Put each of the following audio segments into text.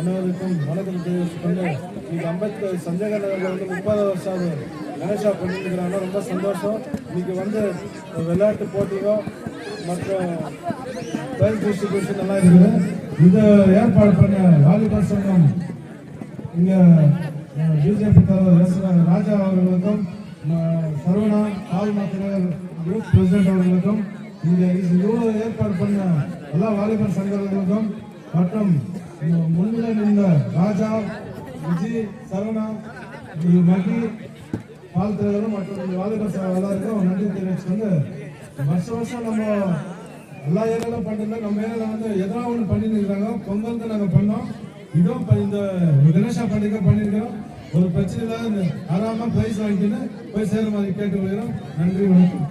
அனைவருக்கும் வணக்கம் தெரிவித்துக் கொண்டு இன்னைக்கு அம்பேத்கர் சஞ்சய் நகரில் வந்து முப்பது வருஷம் கணேஷா பண்ணிருக்கிறாங்க ரொம்ப சந்தோஷம். இன்னைக்கு வந்து விளையாட்டு போட்டியோ மற்றும் பிரைஸ் டிஸ்ட்ரிபியூஷன் நல்லா இருக்குது. இதை ஏற்பாடு பண்ண வாலிபர் சங்கம் இங்க பிஜேபி தலைவர் எஸ் ராஜா அவர்களுக்கும் சரவணா ஆள் தலைவர் குரூப் பிரசிடென்ட் அவர்களுக்கும் இங்க இவ்வளவு ஏற்பாடு பண்ண எல்லா வாலிபர் சங்கங்களுக்கும் மற்றும் முன்னிலை நின்ற ராஜா விஜய் சரவணா இ- மகி பால் தலைவரும் மற்றும் இந்த வாலிபர் எல்லாருக்கும் நன்றி தெரிவிச்சு வந்து வருஷம் வருஷம் நம்ம எல்லா ஏரியாலும் பண்ணிருந்தோம் நம்ம ஏரியால வந்து எதனா ஒன்று பண்ணிட்டு இருக்காங்க பொங்கலுக்கு நாங்கள் பண்ணோம். இதுவும் இந்த கணேசா பண்டிகை பண்ணியிருக்கிறோம் ஒரு பிரச்சனை இல்லாத இந்த ஆறாம பிரைஸ் வாங்கிக்கின்னு போய் சேர மாதிரி கேட்டுக்கொள்கிறோம். நன்றி வணக்கம்.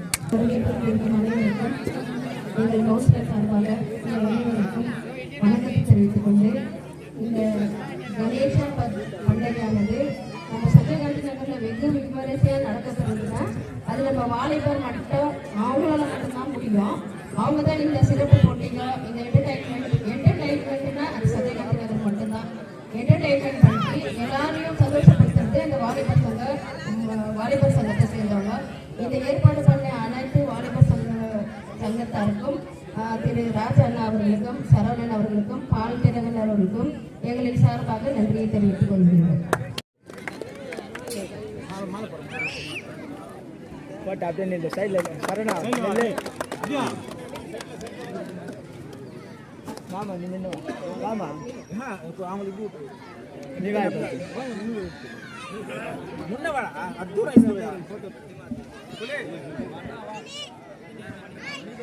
எங்கள் கவுன்சிலர் சார்பாக அனைவருக்கும் வணக்கத்தை தெரிவித்துக் கொண்டு இந்த கணேச பண்டிகையானது நம்ம சத்தியகாந்தி நகரில் வெகு விமரிசையாக நடக்கப்படுதுன்னா அது நம்ம வாலிபர் மட்டும் அவங்களால மட்டும்தான் முடியும். அவங்க தான் இந்த சிறப்பு போட்டிகள் இந்த என்டர்டைன்மெண்ட் என்டர்டைன்மெண்ட்னா அது சத்தியகாந்தி நகர் மட்டும்தான். என்டர்டைன்மெண்ட் பண்ணி எல்லாரையும் சந்தோஷப்படுத்துறது இந்த வாலிபர் சங்க வாலிபர் சங்கத்தை சேர்ந்தவங்க. இந்த ஏற்பாடு பண்ண அனைத்து வாலிபர் சங்க குடும்பத்தாருக்கும் திரு ராஜா அண்ணா அவர்களுக்கும் சரவணன் அவர்களுக்கும் பால் திரவன் அவர்களுக்கும் எங்களின் சார்பாக நன்றியை தெரிவித்துக் கொள்கிறோம். பட் அப்படியே நில்லு. சைடில் சரணா மாமா நீ நின்று மாமா. அவங்களுக்கு நீ வா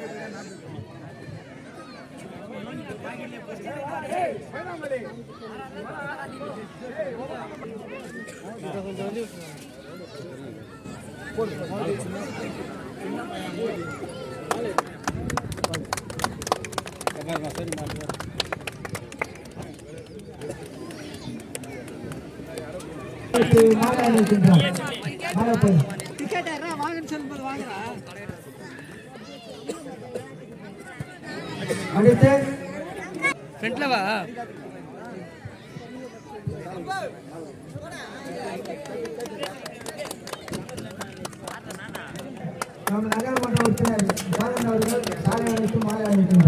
இப்போ. முன்ன வாடா அது தூரம் அடுத்து? ஃப்ரண்ட்ல வா. நம் நகரமன்ற உறுப்பினர் ஜானன் அவர்கள் சாலை அழைத்து மாலை அப்படியே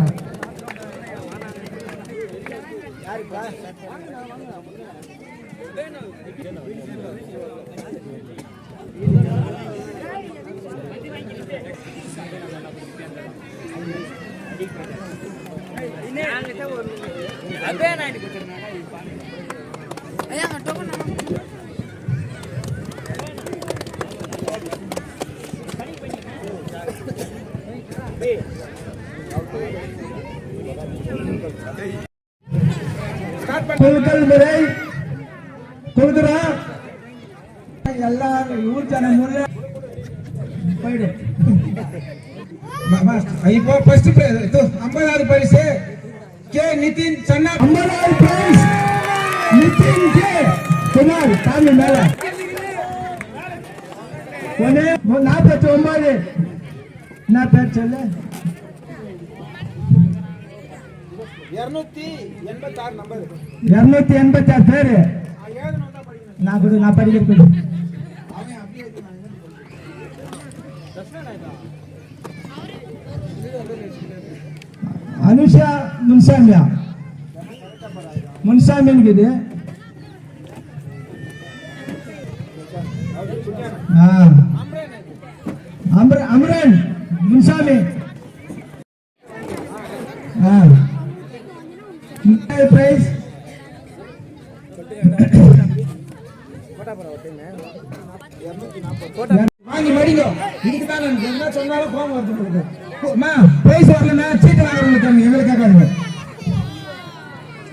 நான் கொடுத்துருந்தேன் குழுக்கள் முறை கொடுக்குறோம் எல்லாரும் ஊர் ஜன முறை போயிடும் இப்போ ஃபர்ஸ்ட் ஐம்பதாவது பரிசு கே நிதின் சன்னா ஐம்பதாவது பரிசு நிதின் கே குமார் தாமி மேல ஒன்னு நாற்பத்தி ஒன்பது என்ன பேர் சொல்லு இரநூத்தி எண்பத்தாறு நம்பர் இருநூத்தி எண்பத்தி ஆறு பேரு நான் கூட நான் படிக்கிறேன் அனுஷா முன்சாமியா முன்சாமின்னு இது அம்ர அம்ரன் முன்சாமி ஆ பிரைஸ் வாங்கி மடிங்க இதுக்கு தான் நான் என்ன சொன்னாலும் கோவம் வருது உங்களுக்கு அம்மா பிரைஸ் வரலன்னா சீட்டு வாங்குறவங்களுக்கு எங்களுக்கு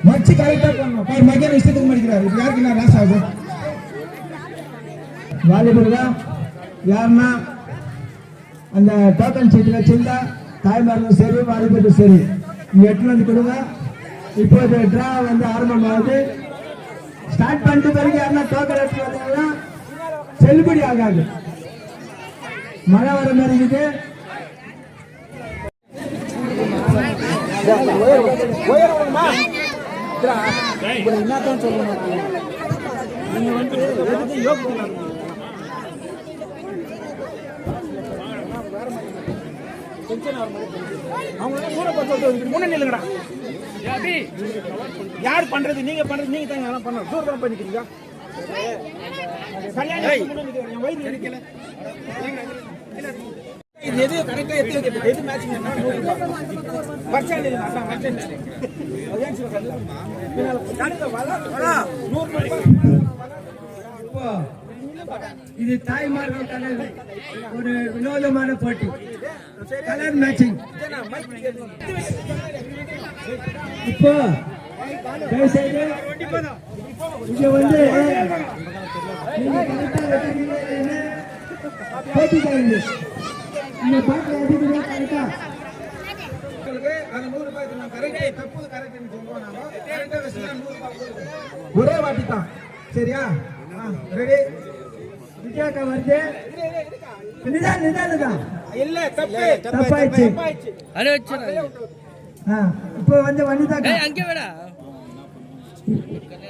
வச்சு கரெக்டா பண்ணணும் பாரு மகன் இஷ்டத்துக்கு மடிக்கிறாரு. இது யாருக்கு நான் லாஸ் ஆகுது? வாலிபர் தான் யாருன்னா? அந்த டோக்கன் சீட்டு வச்சிருந்தா தாய்மார்களும் சரி வாலிபரும் சரி. இங்க எட்டு வந்து கொடுங்க. இப்போது ட்ரா வந்து ஆரம்பமாகுது. ஸ்டார்ட் பண்ணிட்டு பிறகு யாருன்னா டோக்கன் எடுத்து வந்தாங்கன்னா செல்லுபடி ஆகாது. மழை வர மாதிரி இருக்குது. என்னத்தான் சொல்லணும் நீங்க வந்து எதுக்கு நில்லுங்கடா யார் பண்றது நீங்க பண்றது நீங்க தான் எல்லாம் பண்ணணும் தூரம் பண்ணிக்கிறீங்க கல்யாணம் முன்ன நிக்கிறீங்க. என் வயிறு எரிக்கல இது எது கரெக்டா எது எது மேட்சிங் இது தாய்மார்கள் கலர் ஒரு வினோதமான போட்டி. கலர் மேட்சிங் இப்போ இங்க வந்து போட்டிக்காரங்க இந்த பாட்டில் கரெக்டா? ரூபாய் நான் கரெக்ட் கரெக்டா ஒரே வாட்டி தான் சரியா ரெடி விஜயாக்கா வருது. நிதான் நிதான் நிதான் இல்ல தப்பு. தப்பாயிடுச்சு. ஆ, இப்போ வந்து வனிதாக்கா.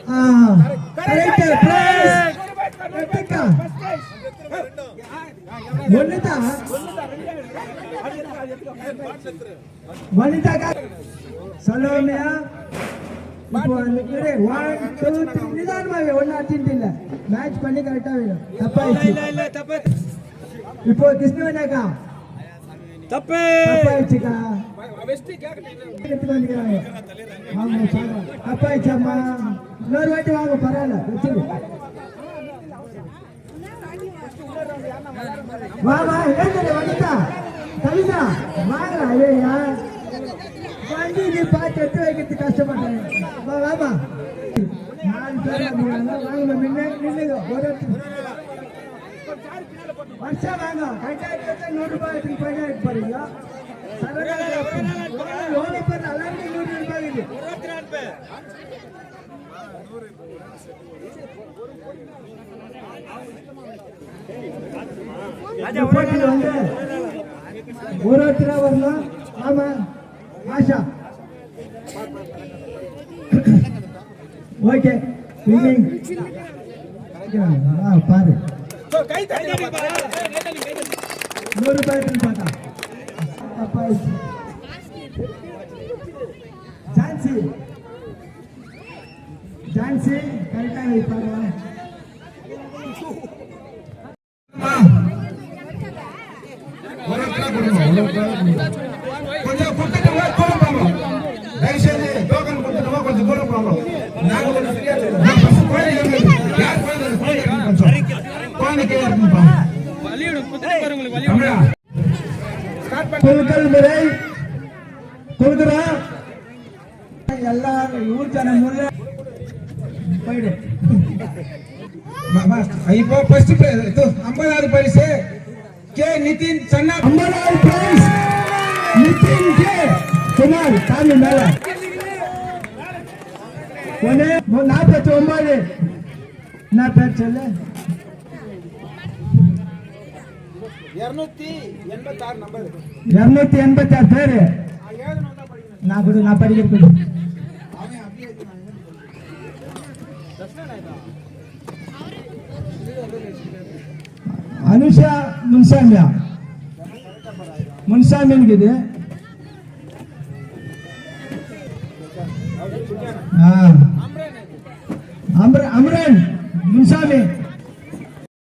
ஆ கரெக்ட் பிளேஸ் கரெக்டா ஒண்ணுதான் வனிதாக்கா சொல்லுவோமையா இப்போ அந்த பேரு ஒன் டூ த்ரீ நிதானமாக ஒன்றும் அர்ஜென்ட் இல்லை மேட்ச் பண்ணி கரெக்டாக வேணும் தப்பாயிடுச்சு. இப்போ கிருஷ்ணவனாக்கா தப்பு. தப்பாயிடுச்சுக்கா வெஸ்ட் கேக்கல எடுத்துட்டு வந்துக்கிறாங்க. ஆமா, சாதா. தப்பாயிடுச்சாம்மா இன்னொரு வாட்டி வாங்க பரவாயில்ல. வா வா எழுந்துரு வந்துட்டா. கவிதா வாங்கடா ஐயா வண்டி நீ பார்த்து எடுத்து வைக்கிறது கஷ்டப்பட்டேன். வா வாமா நாலு பேர் வாங்க முன்ன நில்லுங்க ஒரு. வருஷம் வாங்க. கரெக்டாக நூறு ரூபாய் எடுத்துட்டு போயிட்டே இருக்க போறீங்க எவ்வளோ பேர் நல்லா இருக்கு நூறு ரூபாய் போட்டியில வந்து ஒரு ஒருத்தரா வரணும் ஆமா ஆஷா. ஓகே பாரு. நூறு ரூபாய் பார்த்தா. தப்பாயிடுச்சு ஜான்சி. ஜான்சி கரெக்டாக வைப்பாங்க கொஞ்சம் கொடுத்துட்டு தூரம் போங்க தயவுசெய்து டோக்கன் கொடுத்துட்டு கொஞ்சம் தூரம் போகணும் நாங்க கொஞ்சம் ஃப்ரீயா யார் குழந்தை கொஞ்சம் குழந்தை இருக்குப்பா குழுக்கள் முறை ஊர் ஜனம் முறை போயிடு இப்போ ஃபர்ஸ்ட் பரிசு கே நிதின் சன்னா. ஐம்பதாயிரம் பிரைஸ் நிதின் கே குமார் சாமி மேல. மூ- நாற்பத்தி ஒன்பது. என்ன பேர் சொல்லு இருநூத்தி எண்பத்தாறு நம்பர். இருநூத்தி எண்பத்தி ஆறு பேரு. நான் கூட நான் படிக்கிறது அனுஷா ಮುನ್ಸಾಮ್ಯ ಮುನ್ಸಾಮ್ಯನಿಗಿದೆ